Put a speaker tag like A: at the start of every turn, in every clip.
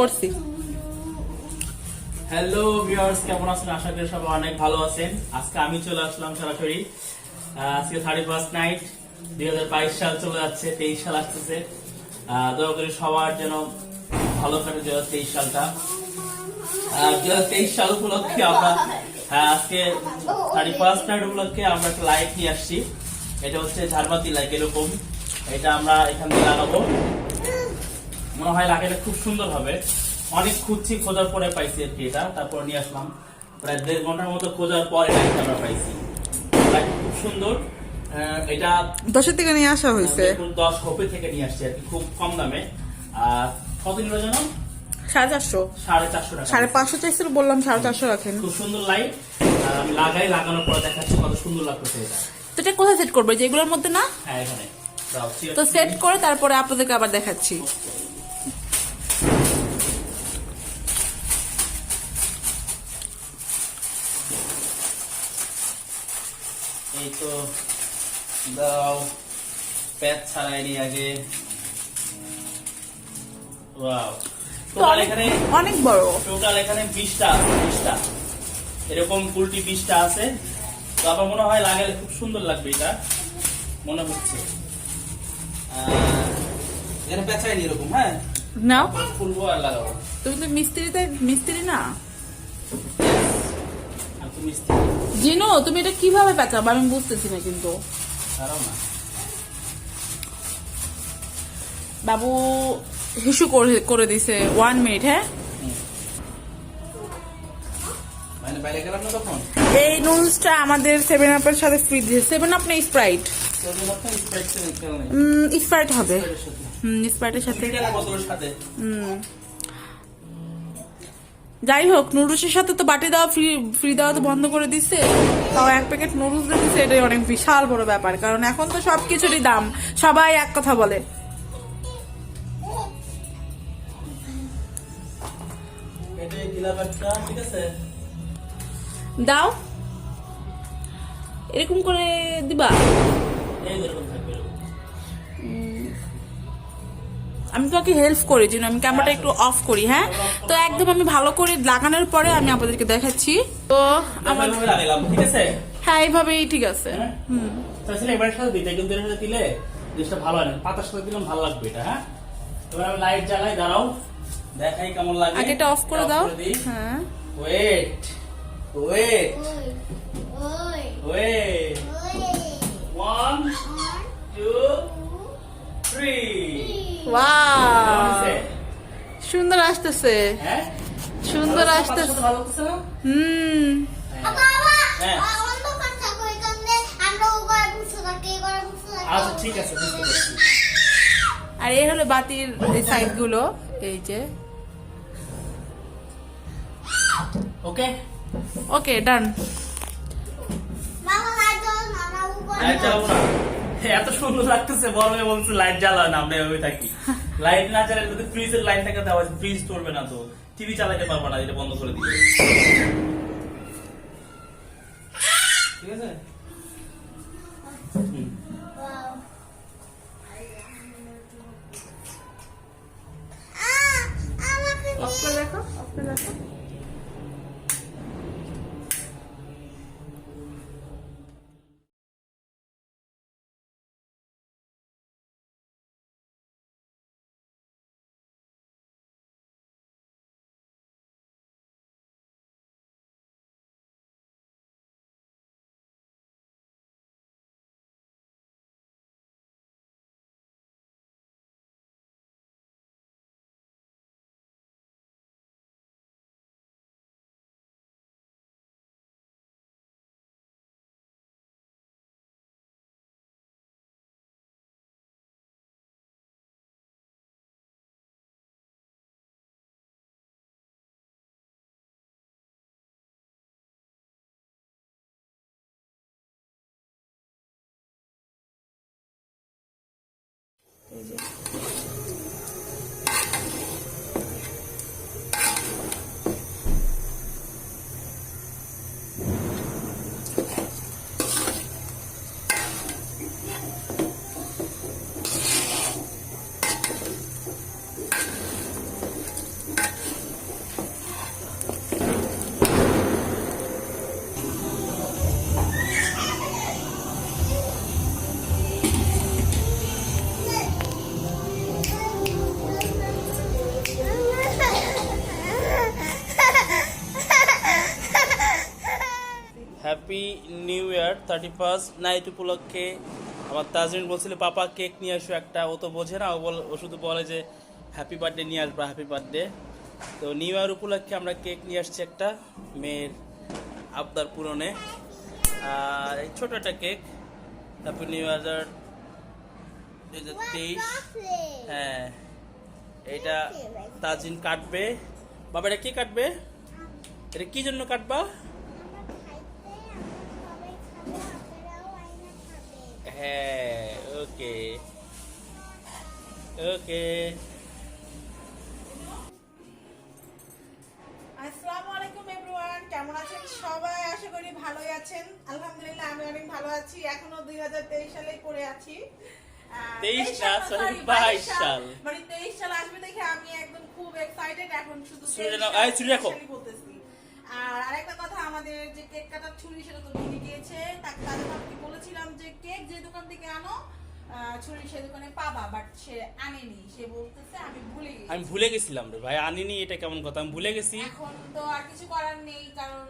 A: করছি।
B: Hello viewers কেমন আছেন? আশা করি সবাই অনেক ভালো আছেন। আজকে আমি চলে আসলাম সরাসরি। আজকে থার্টি ফার্স্ট নাইট দুই হাজার বাইশ সাল চলে যাচ্ছে তেইশ সাল আসতেছে। দয়া করে সবার যেন ভালো কাটে দুই হাজার তেইশ সালটা। দুই হাজার তেইশ সাল উপলক্ষে আমরা হ্যাঁ, আজকে থার্টি ফার্স্ট নাইট উপলক্ষে আমরা একটা লাইট নিয়ে আসছি। এটা হচ্ছে ঝাড়বাতি লাইট এরকম। এটা আমরা এখান থেকে লাগাবো মনে হয় লাগাইলে খুব সুন্দর হবে। অনেক খুঁজছি খোঁজার পরে পাইছি আর কি এটা। তারপর নিয়ে আসলাম। প্রায় দেড় ঘণ্টার মতো খোঁজার পরে আমরা পাইছি। খুব সুন্দর। এটা
A: দশের থেকে নিয়ে আসা হয়েছে।
B: দশ হোপে থেকে নিয়ে আসছি আর কি খুব কম দামে। আর কত নিল যেন
A: সাড়ে চারশো।
B: সাড়ে চারশো টাকা।
A: সাড়ে পাঁচশো চাইছিল বললাম সাড়ে চারশো রাখেন।
B: খুব সুন্দর লাইট। আমি লাগাই লাগানোর পর দেখাচ্ছি কত সুন্দর লাগতেছে এটা।
A: তো এটা কোথায় সেট করব? যে এগুলোর মধ্যে না?
B: হ্যাঁ এখানে।
A: তো সেট করে তারপরে আপনাদেরকে আবার দেখাচ্ছি।
B: এই তো দাও প্যাচ ছাড়াই নি আগে। ওয়াও। টোটাল এখানে
A: অনেক বড়।
B: টোটাল এখানে বিশটা আছে বিশটা। এরকম কুলটি বিশটা আছে। তো আমার মনে হয় লাগালে খুব সুন্দর লাগবে এটা। মনে হচ্ছে। এখানে এরকম হ্যাঁ? আর লাগাবো।
A: তুমি তো মিস্ত্রিতে মিস্ত্রি না?
B: মিস্ত্রি
A: জিনো তুমি এটা কীভাবে পেঁচাবো? আমি বুঝতেছি না কিন্তু।
B: ছাড়াও না।
A: বাবু হিসু করে করে দিছে। ওয়ান মিনিট হ্যাঁ।
B: মানে
A: এই নুডলসটা আমাদের সেভেন আপের সাথে ফ্রি দিয়েছে। সেভেন আপ না স্প্রাইট
B: স্প্রাইট
A: হবে।
B: স্প্রাইটের
A: হুম স্প্রাইটের সাথে। হুম। যাই হোক, নুডলসের সাথে তো বাটি দেওয়া ফ্রি ফ্রি দেওয়া তো বন্ধ করে দিচ্ছে তাও এক প্যাকেট নুডলস দিয়ে দিচ্ছে এটাই অনেক বিশাল বড় ব্যাপার। কারণ এখন তো সব কিছুরই দাম। সবাই এক কথা বলে। দাও। এরকম করে দিবা? আমি তোমাকে হেল্প করি যেন আমি ক্যামেরাটা একটু অফ করি হ্যাঁ? তো একদম আমি ভালো করে লাগানোর পরে আমি আপনাদেরকে দেখাচ্ছি। তো আমার
B: এভাবে ঠিক আছে?
A: হ্যাঁ এইভাবেই ঠিক আছে।
B: হ্যাঁ?
A: হুম।
B: তো সাথে দিতে কিন্তু এর সাথে দিলে জিনিসটা ভালো হয় না। পাতার সাথে দিলাম ভালো লাগবে এটা হ্যাঁ? এবার আমি লাইট জ্বালাই দাঁড়াও। দেখাই কেমন লাগে।
A: আগে এটা অফ করে দাও। হ্যাঁ।
B: Wait wait wait one two three
A: সুন্দর আসতেছে
B: হ্যাঁ
A: সুন্দর আসতেছে হুম
B: হ্যাঁ। হ্যাঁ। আচ্ছা
A: আর এই হলো বাতির এই সাইডগুলো এই যে
B: ওকে
A: ওকে ডান
C: বাবা লাইট জ্বালাও না আমরা উপরে
B: লাইট জ্বালাবো না এত সুন্দর লাগতেছে বলছে লাইট জ্বালাও না আমরা এভাবে থাকি। লাইট না জ্বালালে যদি ফ্রিজের লাইট থাকে তাহলে ফ্রিজ চলবে না তো। টিভি চালাতে পারব না এটা বন্ধ করে দিবে। ঠিক আছে?
A: দেখো দেখো। এই যে
B: ইয়ার থার্টি ফার্স্ট নাইট উপলক্ষে আমার তাজরিন বলছিল, পাপা কেক নিয়ে আসো একটা। ও তো বোঝে না, ও বল, ও শুধু বলে যে হ্যাপি বার্থডে নিয়ে আসবা হ্যাপি বার্থডে তো নিউ ইয়ার উপলক্ষে আমরা কেক নিয়ে আসছি একটা মেয়ের আবদার পূরণে। আর এই ছোটো একটা কেক হ্যাপি নিউ ইয়ার দুই হাজার তেইশ। হ্যাঁ এটা তাজিন কাটবে। বাবা, এটা কি কাটবে? এটা কি জন্য কাটবা? ওকে ওকে
A: আসসালামু আলাইকুম এভরিওয়ান কেমন আছেন সবাই? আশা করি ভালোই আছেন। আলহামদুলিল্লাহ আমি অনেক ভালো আছি। এখনও দুই হাজার তেইশ সালে পড়ে আছি।
B: 23
A: সাল,
B: 22 সাল।
A: মানে তেইশ সাল আসবে দেখে আমি একদম খুব এক্সাইটেড এখন শুধু
B: ছুরি
A: 23
B: নাও,
A: সাল,
B: এই, ছুরি রাখো।
A: 23 সালই বলতেছি। আর আরেকটা কথা আমাদের যে কেক কাটার ছুরি সেটা তো ভেঙে গিয়েছে। তাকে তাদের বলেছিলাম যে কেক যে দোকান থেকে আনো আহ, ছুরি সে দোকানে পাবা বাট সে আনেনি। সে বলতেছে আমি ভুলে গেছি।
B: আমি ভুলে গেছিলাম রে ভাই আনিনি এটা কেমন কথা? আমি ভুলে গেছি।
A: এখন তো আর কিছু করার নেই কারণ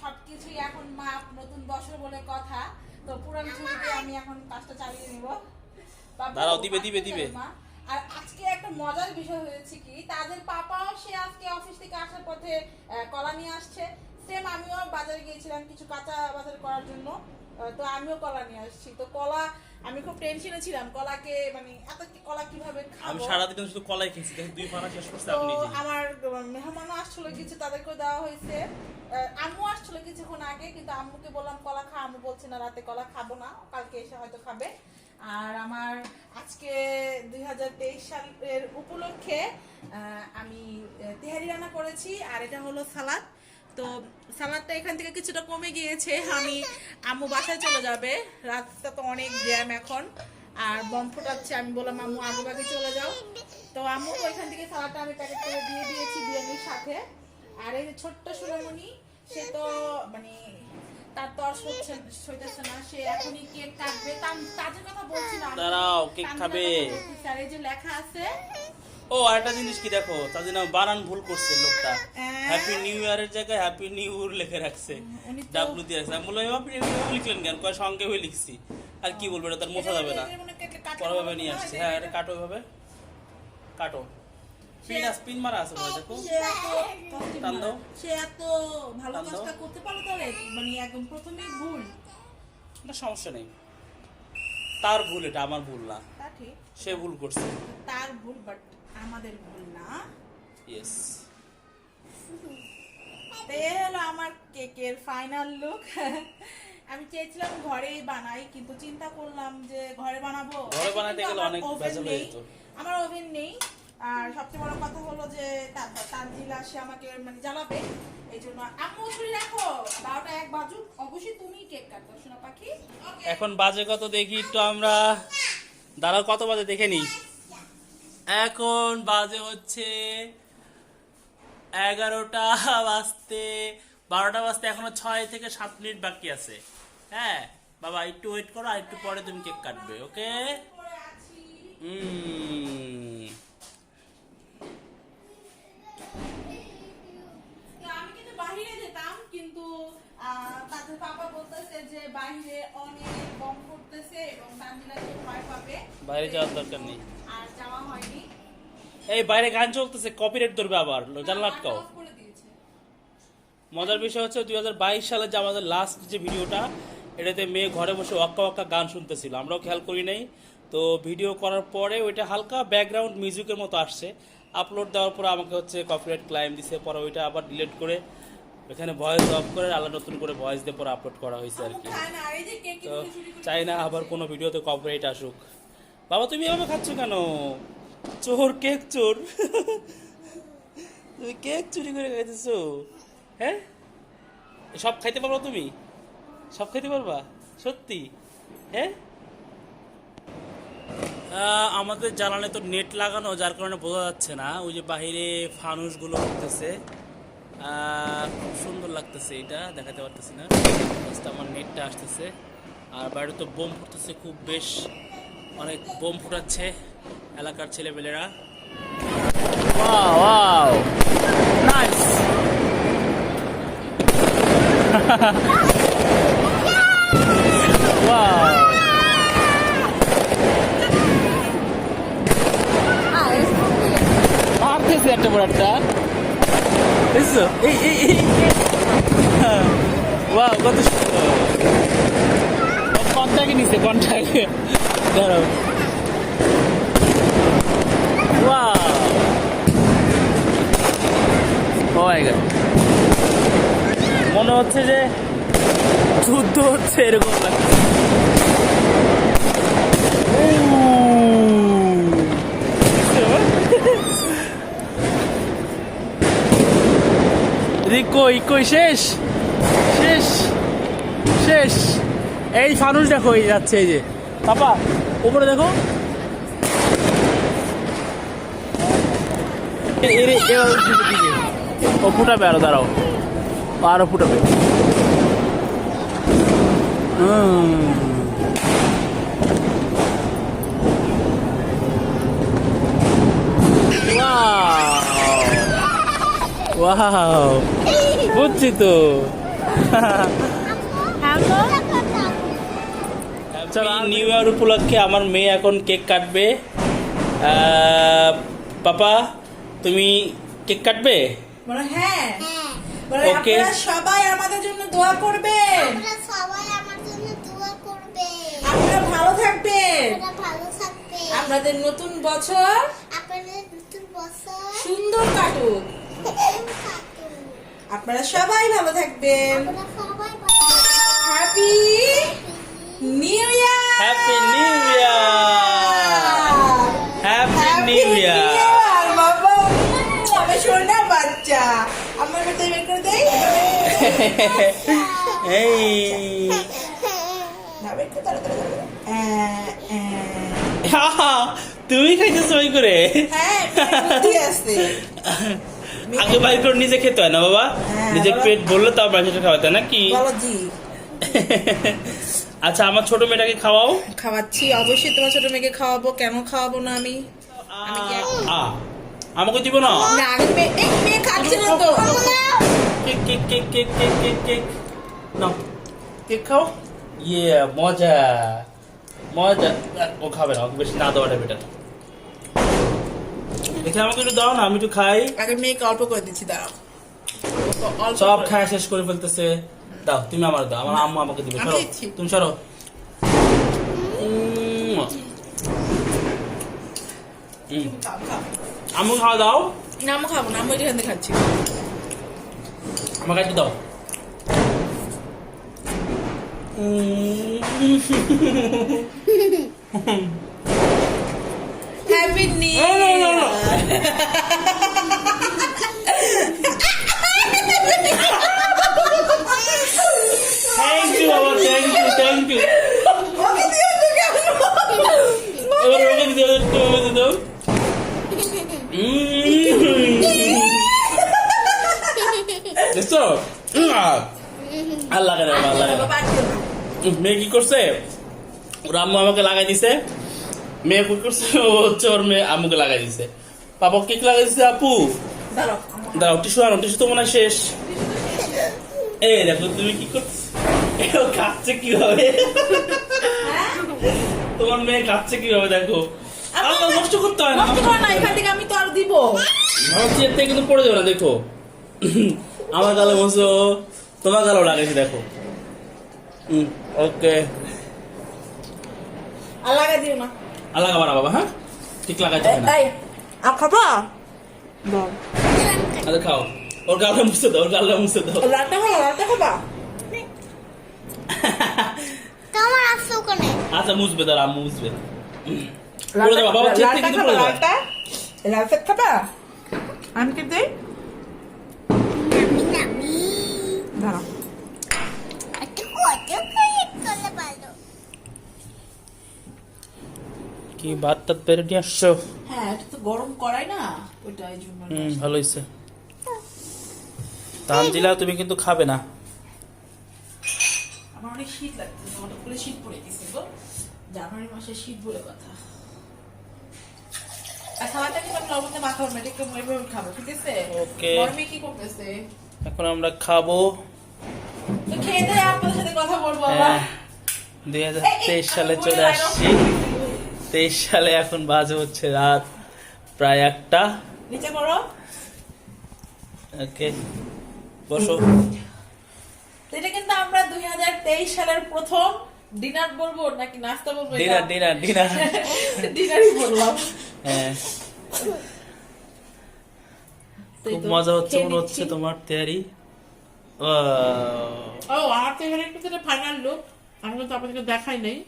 A: সবকিছুই এখন মাপ নতুন বছর বলে কথা। তো পুরানো ছবিতে আমি এখন কাজটা চালিয়ে নিব।
B: দাঁড়াও, দিবে, দিবে, দিবে।
A: আর আজকে একটা মজার বিষয় হয়েছে কি তাদের পাপাও সে আজকে অফিস থেকে আসার পথে কলা নিয়ে আসছে। সেম আমিও বাজারে গিয়েছিলাম কিছু কাঁচা বাজার করার জন্য তো আমিও কলা নিয়ে আসছি। তো কলা আমি খুব টেনশনে ছিলাম কলাকে মানে এত কি- কলা কীভাবে
B: আমি
A: খাব?
B: সারাদিন শুধু কলাই খেয়েছি দেখি দুই ফানা শেষ করছে
A: তো
B: আপনি
A: আমার মেহমানও আসছিল কিছু তাদেরকে দেওয়া হয়েছে। আম্মু আসছিল কিছুক্ষণ আগে কিন্তু আম্মুকে বললাম কলা খা। আম্মু বলছে না রাতে কলা খাব না কালকে এসে হয়তো খাবে। আর আমার আজকে দুই হাজার তেইশ সালের উপলক্ষে আহ, আমি তেহারি রান্না করেছি আর এটা হলো সালাদ। তো সালাদটা এখান থেকে কিছুটা কমে গিয়েছে। আমি আম্মু বাসায় চলে যাবে। রাতটা তো অনেক জ্যাম এখন। আর বম ফোটাচ্ছে আমি বললাম আম্মু আগে বাগে চলে যাও। তো আম্মু ওইখান থেকে সালাদটা আমি প্যাকেট করে দিয়ে দিয়েছি বিরিয়ানির সাথে। আর এই যে ছোট্ট সোনামণি সে তো মানে তার তো আর সইছে সইতেছে না। সে এখনই কেক কাটবে। তার- তাদের কথা বলছি না
B: দাঁড়াও, কেক খাবে।
A: আর এই যে লেখা আছে
B: ও আরেকটা জিনিস কি দেখো? তাদের নাম বানান ভুল করছে লোকটা।
A: হ্যাঁ।
B: হ্যাপি নিউ ইয়ারের জায়গায় হ্যাপি নিউ ইয়ার লিখে রাখছে। ডাব্লু দিয়ে রাখছে। আমি বললাম নিউ লিখলেন কেন? কয় সঙ্গে হয়ে লিখছি। আর কি বলব এটা তার মোছা যাবে না।
A: এদের কেটে কাটা
B: পরে ভাবে
A: হবে
B: নিয়ে
A: না,
B: আসছে। হ্যাঁ এটা কাটো ভাবে। কাটো। পিন আস পিন মারা আছে মনে দেখো।
A: সে এত-
B: টান দাও।
A: সে এত ভালো কাজটা করতে পারল তাহলে? মানে একদম প্রথমেই ভুল।
B: না সমস্যা নেই। তার ভুল এটা আমার ভুল না।
A: তা ঠিক।
B: সে ভুল করছে।
A: তার ভুল বাট আমাদের ভুল না।
B: ইয়েস
A: তো হলো আমার কেকের ফাইনাল লুক আমি চেয়েছিলাম ঘরেই বানাই কিন্তু চিন্তা করলাম যে ঘরে বানাবো।
B: ঘরে বানাতে গেলে অনেক ভেজাল হয়ে যেত।
A: আমার ওভেন নেই। আর সবচেয়ে বড় কথা হলো যে তার- তানজিলা সে আমাকে মানে জ্বালাবে। এই জন্য আম্মু ছুরি রাখো। বারোটা এক বাজুক। অবশ্যই তুমি কেক কাটবো শোনা পাখি।
B: এখন বাজে কত দেখি একটু আমরা। দাঁড়াও কত বাজে দেখে নিই। এখন বাজে হচ্ছে এগারোটা বাজতে, বারোটা বাজতে এখনও ছয় থেকে সাত মিনিট বাকি আছে। হ্যাঁ বাবা, একটু ওয়েট করো আর একটু পরে তুমি কেক কাটবে ওকে হুম
A: তো আমি কিন্তু বাহিরে যেতাম কিন্তু আহ, তাদের পাপা বলতেছে যে বাইরে অনেক বম করতেছে এবং তানজিলাকে ভয় পাবে
B: বাইরে যাওয়ার দরকার নেই।
A: আর যাওয়া হয়নি।
B: এই বাইরে গান চলতেছে কপিরাইট ধরবে আবার জানলা আটকাও।
A: করে দিয়েছে।
B: মজার বিষয় হচ্ছে দুই হাজার বাইশ সালে যে আমাদের লাস্ট যে ভিডিওটা এটাতে মেয়ে ঘরে বসে ওয়াক্কা ওয়াক্কা গান শুনতেছিল আমরাও খেয়াল করি নাই। তো ভিডিও করার পরে ওইটা হালকা ব্যাকগ্রাউন্ড মিউজিকের মতো আসছে। আপলোড দেওয়ার পরে আমাকে হচ্ছে কপিরাইট ক্লাইম দিছে পরে ওইটা আবার ডিলিট করে এখানে ভয়েস অফ করে আলাদা নতুন করে ভয়েস দিয়ে পরে আপলোড করা হয়েছে আর কি। তো চাই না আবার কোনো ভিডিওতে কপিরাইট আসুক। বাবা তুমি এভাবে খাচ্ছ কেন? চোর কেক চোর। তুমি কেক চুরি করে খাইতেছো। হ্যাঁ? সব খাইতে পারবা তুমি? সব খাইতে পারবা? সত্যি? হ্যাঁ? আমাদের জ্বালানে তো নেট লাগানো যার কারণে বোঝা যাচ্ছে না। ওই যে বাহিরে ফানুসগুলো উঠতেছে। খুব সুন্দর লাগতেছে এটা দেখাতে পারতেছি না। জাস্ট আমার নেটটা আসতেছে। আর বাইরে তো বোম ফুটতেছে খুব বেশ। অনেক বোম ফুটাচ্ছে এলাকার ছেলেপেলেরা। Nice wow. Ah, Artist একটা বুঝছ এই এই এই বাহ কত সুন্দর। কন্টাকে নিছে কন্টাকে দাঁড়াও। Wow. Oh my God. মনে হচ্ছে যে যুদ্ধ হচ্ছে, এরকম লাগছে। রিকো ইকোই শেষ। শেষ। শেষ। এই ফানুস দেখো, এই যাচ্ছে, এই যে। পাপা, উপরে দেখো। ও ফুটাবে আরও, দাঁড়াও। আরও ফুটাবে। হুম। Wow. বুঝছি তো চলো নিউ ইয়ার উপলক্ষে আমার মেয়ে এখন কেক কাটবে পাপা তুমি কেক কাটবে
A: হ্যাঁ।
C: হ্যাঁ।
B: Okay.
A: আপনারা সবাই আমাদের জন্য দোয়া
C: আপনারা সবাই আমার জন্য দোয়া করবে
A: আপনারা ভালো থাকবেন।
C: আপনারা ভালো থাকবে
A: আপনাদের নতুন বছর
C: আপনাদের নতুন বছর।
A: সুন্দর কাটুক। আপনারা সবাই ভালো থাকবেন। Happy new year
B: happy new year happy new year
A: বাবা। সোনা বাচ্চা। আমার বেটা বের করে দেই।
B: এই। তুমি খাইতে সবাই করে
A: হ্যাঁ আছে।
B: আগে বাইর করে নিজে খেতে হয় না বাবা?
A: হ্যাঁ,
B: নিজের পেট বললে তাও বাকিটা খাওয়াতে হয় নাকি আচ্ছা আমার ছোট মেয়েটাকে খাওয়াও।
A: খাওয়াচ্ছি। অবশ্যই তোমার ছোট মেয়েকে খাওয়াবো। কেন খাওয়াবো না আমি?
B: আমাকে দিব না? কেক খাও। ইয়ে মজা। মজা। ও খাবে না ওকে বেশি না দেওয়াটা বেটার দেখে আমাকে একটু দাও না আমি একটু খাই।
A: আগে মেয়েকে অল্প করে দিচ্ছি দাঁড়াও।
B: সব। খায় শেষ করে ফেলতেছে। দাও তুমি আমার দাও আমার আম্মু আমাকে দিবে সরো। তুমি সরো। আম্মু খাওয়া দাও।
A: না আমি খাব না আমি এখান থেকে খাচ্ছি।
B: আমাকে একটু দাও।
A: Happy new.
B: Thank you thank you thank you এবার ওকে দিতে হবে মেয়ে কি করছে? ওর আম্মু আমাকে লাগাই দিছে। মেয়ে কি করছে? ও হচ্ছে ওর মেয়ে, আম্মুকে লাগাই দিছে। পাপা কেক লাগাই দিছে আপু।
A: দাঁড়াও।
B: টিস্যু আনো টিস্যু তো মনে হয় শেষ। এই দেখো তুমি কি করছ কাঁদছে কীভাবে? তোমার মেয়ে কাঁদছে কীভাবে দেখো। আল্লাহ নষ্ট করতে হয় না
A: নষ্ট করো না এখান থেকে আমি তো আর দিব।
B: থেকে কিন্তু পড়ে যাবে না দেখো। আমার গালে বসো তোমার গালেও লাগাইছি দেখো। ওকে।
A: লাগাই দিও না।
B: বাবা হ্যাঁ? ঠিক লাগাইতে না।
A: আর খাবা বল।
B: আচ্ছা খাও। ওর গালে মুছে দাও ওর গালে মুছে দাও।
A: রাতে খাবা রাতে খাবা?
C: তোমার আসছে ওখানে।
B: আচ্ছা মুছবে দাঁড়া মুছবে। বাবা চেয়ার কিন্তু
A: খাবা? আমি কি দেই
C: নামি নামি
A: দাঁড়াও
C: একটু কত করে করলে ভালো
B: কি ভাত টাত পেরে নিয়ে আসছো?
A: হ্যাঁ এটা তো গরম করাই না এই জন্য
B: হুম ভালো হয়েছে তানজিলা তুমি কিন্তু খাবে না।
A: আমার অনেক শীত লাগছে হঠাৎ করে শীত পড়ে গেছে গো। জানুয়ারি মাসে শীত বলে কথা। খাব ঠিক আছে?
B: Okay.
A: গরমে কি করতেছে?
B: এখন আমরা খাব।
A: খেয়ে দিয়ে সাথে কথা বলব আবার।
B: হ্যাঁ দুই হাজার তেইশ সালে চলে আসছি। তেইশ সালে এখন বাজে হচ্ছে রাত প্রায় একটা।
A: নিচে করো
B: ওকে বসো।
A: এটা কিন্তু আমরা দুই সালের প্রথম ডিনার বলব নাকি নাস্তা বলব
B: ডিনার ডিনার ডিনার।
A: ডিনারই বললাম।
B: হ্যাঁ। খুব মজা হচ্ছে মনে হচ্ছে তোমার তৈরি ও
A: আমার তো এখানে একটু ফাইনাল লুক আমি কিন্তু আপনাদেরকে দেখাই নেই।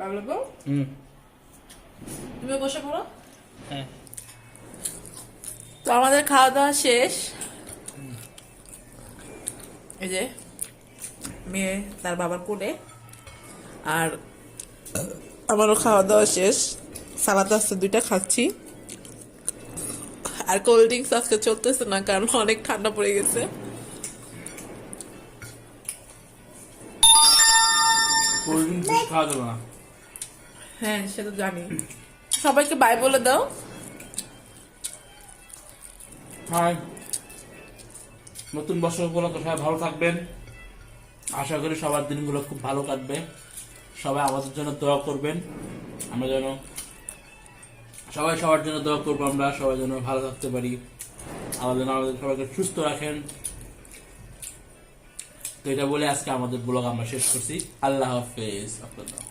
A: বাবলু
B: হুম।
A: তুমি বসে পড়ো।
B: হ্যাঁ।
A: তো আমাদের খাওয়া দাওয়া শেষ এই যে মেয়ে তার বাবার কোলে। আর আমারও খাওয়া দাওয়া শেষ। সালাদ আস্তে দুইটা খাচ্ছি। আর কোল্ড ড্রিঙ্কস আজকে চলতেছে না কারণ অনেক ঠান্ডা পড়ে গেছে।
B: কোল্ড ড্রিঙ্কস খাওয়া যাবে না।
A: হ্যাঁ সে তো জানি। সবাইকে বাই বলে দাও।
B: হাই নতুন বছর উপলক্ষে সবাই ভালো থাকবেন। আশা করি সবার দিনগুলো খুব ভালো কাটবে। সবাই আমাদের জন্য দোয়া করবেন। আমরা যেন সবাই সবার জন্য দোয়া করব আমরা, সবাই যেন ভালো থাকতে পারি। আমাদের আমাদের সবাইকে সুস্থ রাখেন। তো এটা বলে আজকে আমাদের ব্লগ আমরা শেষ করছি। আল্লাহ হাফেজ। আপনার